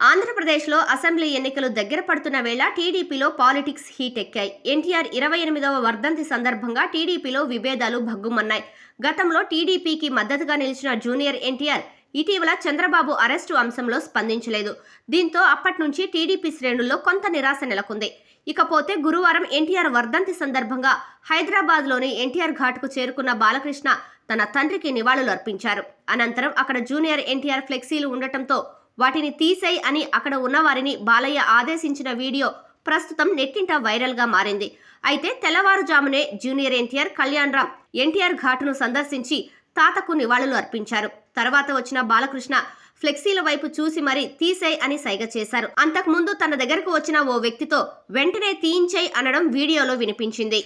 ఆంధ్రప్రదేశ్లో అసెంబ్లీ ఎన్నికలు దగ్గర పడుతున్న వేళ టీడీపీలో పాలిటిక్స్ హీట్ ఎక్కాయి ఎన్టీఆర్ ఇరవై ఎనిమిదవ వర్ధంతి సందర్భంగా టీడీపీలో విభేదాలు భగ్గుమన్నాయి. గతంలో టీడీపీకి మద్దతుగా నిలిచిన జూనియర్ ఎన్టీఆర్ ఇటీవల చంద్రబాబు అరెస్టు అంశంలో స్పందించలేదు. దీంతో అప్పటి నుంచి టీడీపీ శ్రేణుల్లో కొంత నిరాశ నెలకొంది. ఇకపోతే గురువారం ఎన్టీఆర్ వర్ధంతి సందర్భంగా హైదరాబాద్లోని ఎన్టీఆర్ ఘాట్కు చేరుకున్న బాలకృష్ణ తన తండ్రికి నివాళులు అర్పించారు అనంతరం అక్కడ జూనియర్ ఎన్టీఆర్ ఫ్లెక్సీలు ఉండటంతో వాటిని తీసేయ్ అని అక్కడ ఉన్నవారిని బాలయ్య ఆదేశించిన వీడియో ప్రస్తుతం నెట్టింట వైరల్గా మారింది. అయితే తెల్లవారుజామునే జూనియర్ ఎన్టీఆర్ కళ్యాణ్ రామ్ ఎన్టీఆర్ ఘాటును సందర్శించి తాతకు నివాళులు అర్పించారు. తర్వాత వచ్చిన బాలకృష్ణ ఫ్లెక్సీల వైపు చూసి మరీ తీసేయ్ అని సైగ చేశారు. అంతకుముందు తన దగ్గరకు వచ్చిన ఓ వ్యక్తితో వెంటనే తీయించేయ్ అనడం వీడియోలో వినిపించింది.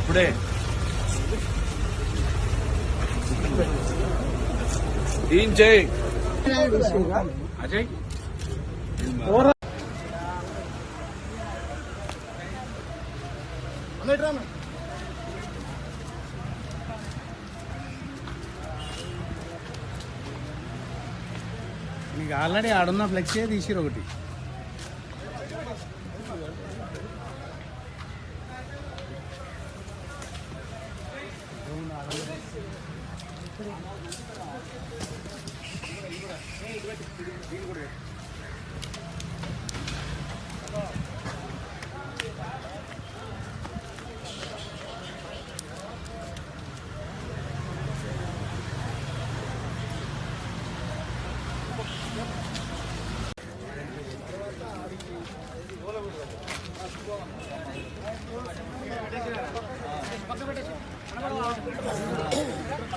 ఇప్పుడే ఏం చేయి అజయ్ నీకు ఆల్రెడీ ఆడున్న ఫ్లెక్సీ తీసిరు ఒకటి. పక్క పెట్టేసి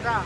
కదా